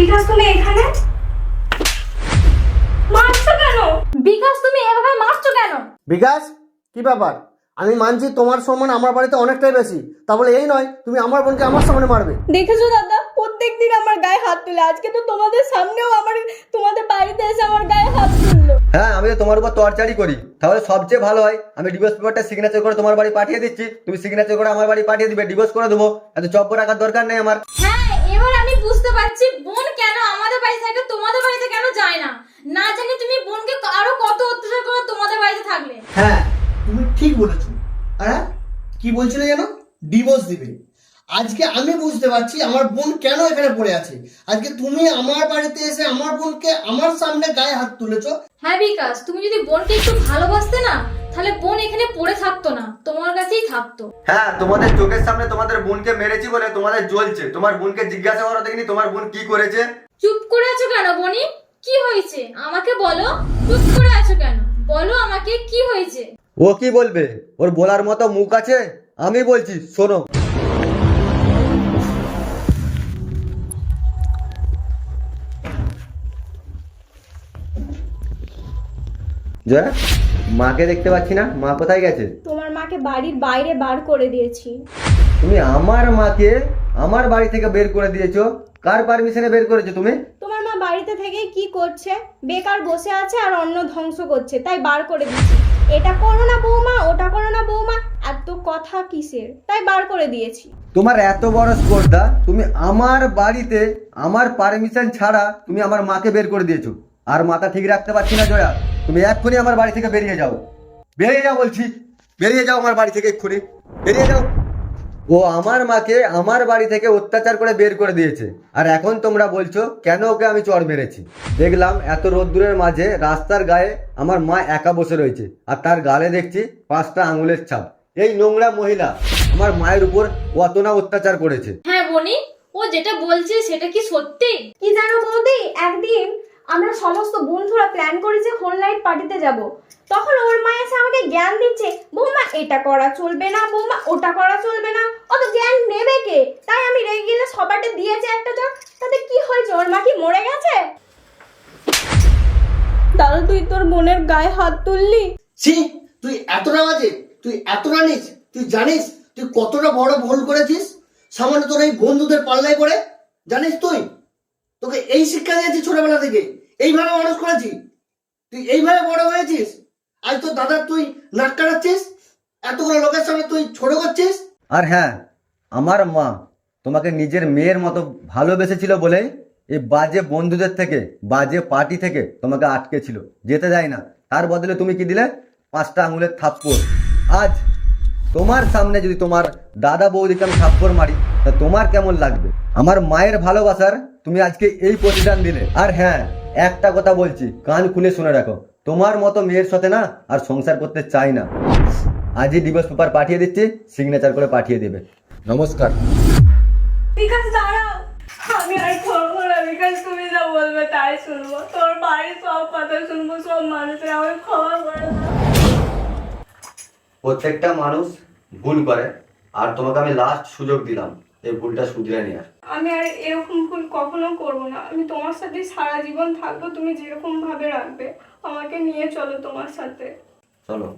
বিকাশ তুমি এখানে? মারছো কেন? বিকাশ তুমি এভাবে মারছো কেন? বিকাশ কি ব্যাপার? আমি মানছি তোমার সম্মান আমার বাড়িতে অনেকটাই বেশি। তা বলে এই নয় তুমি আমার বোনকে আমার সামনে মারবে। দেখেছ দাদা? প্রত্যেকদিন আমার গায়ে হাত তুলে। আজকে তো তোমাদের সামনেও আমার তোমাদের বাড়িতে এসে আমার গায়ে হাত তুললো। হ্যাঁ আমি তো তোমার উপর টর্চারই করি। তাহলে সবচেয়ে ভালো হয় আমি ডিভোর্স পেপারটা সিগনেচার করে তোমার বাড়ি পাঠিয়ে দিচ্ছি। তুমি সিগনেচার করে আমার বাড়ি পাঠিয়ে দিবে ডিভোর্স করে দেবো। এত চপ্প রাখার দরকার নেই আমার। হ্যাঁ এবার আমি বুঝতে পারছি বোন কেন আমাদের বাড়ি থাকে তোমাদের বাড়িতে কেন যায় না? না জানি তুমি বোনকে আরও কত অত্যাচার করো তোমাদের বাড়িতে থাকলে। হ্যাঁ তুমি ঠিক বলেছ। হ্যাঁ কি বলছিলে যেন ডিভোর্স দিবে। আজকে আমি বুঝতে পারছি আমার বোন কেন এখানে পড়ে আছে। আজকে তুমি আমার বাড়িতে এসে আমার বোনকে আমার সামনে গায়ে হাত তুলেছো। হ্যাঁ বিকাশ তুমি যদি বোনকে একটু ভালোবাসতে না তাহলে বোন এখানে পড়ে থাকতো না তোমার কাছেই থাকতো। হ্যাঁ তোমাদের চোখের সামনে তোমাদের বোনকে মেরেছি বলে তোমাদের জ্বলছে। তোমার বোনকে জিজ্ঞাসা করো দেখিনি তোমার বোন কি করেছে? চুপ করে আছো কেন বনি? কি হয়েছে? আমাকে বলো। চুপ করে আছো কেন? বলো আমাকে কি হয়েছে? ও কি বলবে? ওর বলার মতো মুখ আছে? আমি বলছি শোনো। জয়া মাকে দেখতে পাচ্ছি না মা কোথায় গেছে? তোমার মাকে বাড়ির বাইরে বার করে দিয়েছি। তুমি আমার মাকে আমার বাড়ি থেকে বের করে দিয়েছ। কার পারমিশনে বের করেছ তুমি? তোমার মা বাড়িতে থেকে কি করছে? বেকার বসে আছে আর অন্য ধ্বংস করছে তাই বার করে দিয়েছি। এটা করো না বৌমা ওটা করো না বৌমা এত কথা কিসের? তাই বার করে দিয়েছি। তোমার এত বড় স্পর্ধা তুমি আমার বাড়িতে আমার পারমিশন ছাড়া তুমি আমার মাকে বের করে দিয়েছ। আর মাথা ঠিক রাখতে পারছি না জয়া তুমি এক্ষুনি আমার বাড়ি থেকে বেরিয়ে যাও। বেরিয়ে যাও বলছি। বেরিয়ে যাও আমার বাড়ি থেকে এক্ষুনি। বেরিয়ে যাও। ও আমার মাকে আমার বাড়ি থেকে অত্যাচার করে বের করে দিয়েছে। আর এখন তোমরা বলছো কেন ওকে আমি চড় মেরেছি? দেখলাম এত রোদ্দুরের মাঝে রাস্তার গায়ে আমার মা একা বসে রয়েছে। আর তার গালে দেখছি পাঁচটা আঙুলের ছাপ। এই নোংরা মহিলা আমার মায়ের উপর অত না অত্যাচার করেছে। হ্যাঁ বনি ও যেটা বলছে সেটা কি সত্যি? কি জানো বৌদি একদিন আমরা সমস্ত বন্ধুরা প্ল্যান করি যে হোল নাইট পার্টিতে যাব। তখন ওর মা এসে আমাকে জ্ঞান দিচ্ছে বৌমা এটা করা চলবে না বৌমা ওটা করা চলবে না। অত জ্ঞান নেবে কে? তাই আমি রেগে গেলে সবারটা দিয়েছে একটা চট তাতে কি হয়েছে? ওর মা কি মরে গেছে? দাদা তুই তোর বোনের গায়ে হাত তুললি? ছি তুই এতটা বাজে তুই এতটা নিস তুই জানিস তুই কতটা বড় ভুল করেছিস? সামান্য তোর এই বন্ধুদের পাল্লায় পড়ে জানিস তুই? তোকে এই শিক্ষা দিয়েছি ছোটবেলা থেকে। এইভাবে মানুষ করেছি। তুই এইভাবে বড় হয়েছিস? আজ তোর দাদা তুই নাক কাটাচ্ছিস? এতগুলো লোকের সামনে তুই ছোট করছিস? আর হ্যাঁ আমার মা তোমাকে নিজের মেয়ের মতো ভালোবেসেছিল বলে এই বাজে বন্ধুদের থেকে, বাজে পার্টি থেকে তোমাকে আটকে ছিল যেতে যায় না। তার বদলে তুমি কি দিলে? পাঁচটা আঙুলের থাপ্পড়। আজ তোমার সামনে যদি তোমার দাদা বৌদিকে আমি থাপ্পড় মারি তা তোমার কেমন লাগবে? আমার মায়ের ভালোবাসার তুমি আজকে এই প্রতিদান দিলে। আর হ্যাঁ একটা কথা বলছি কান খুলে শুনে রাখো। তোমার মতো মেয়ের সাথে না আর সংসার করতে চাই না। আজই ডিভোর্স পেপার পাঠিয়ে দিচ্ছি সিগনেচার করে পাঠিয়ে দেবে। নমস্কার। বিকাশ দাঁড়াও। আমি আর করব না বিকাশ তুমি যা বলবে তাই শুনব। তোর বাড়ির সব কথা শুনব সব মানুষের আমাকে ক্ষমা করে প্রত্যেকটা মানুষ ভুল করে আর তোমাকে আমি লাস্ট সুযোগ দিলাম। এই ভুলটা শুধরে নেওয়ার আমি আর এরকম ভুল কখনো করব না। আমি তোমার সাথে সারা জীবন থাকব তুমি যেরকম ভাবে রাখবে আমাকে নিয়ে চলো তোমার সাথে। চলো।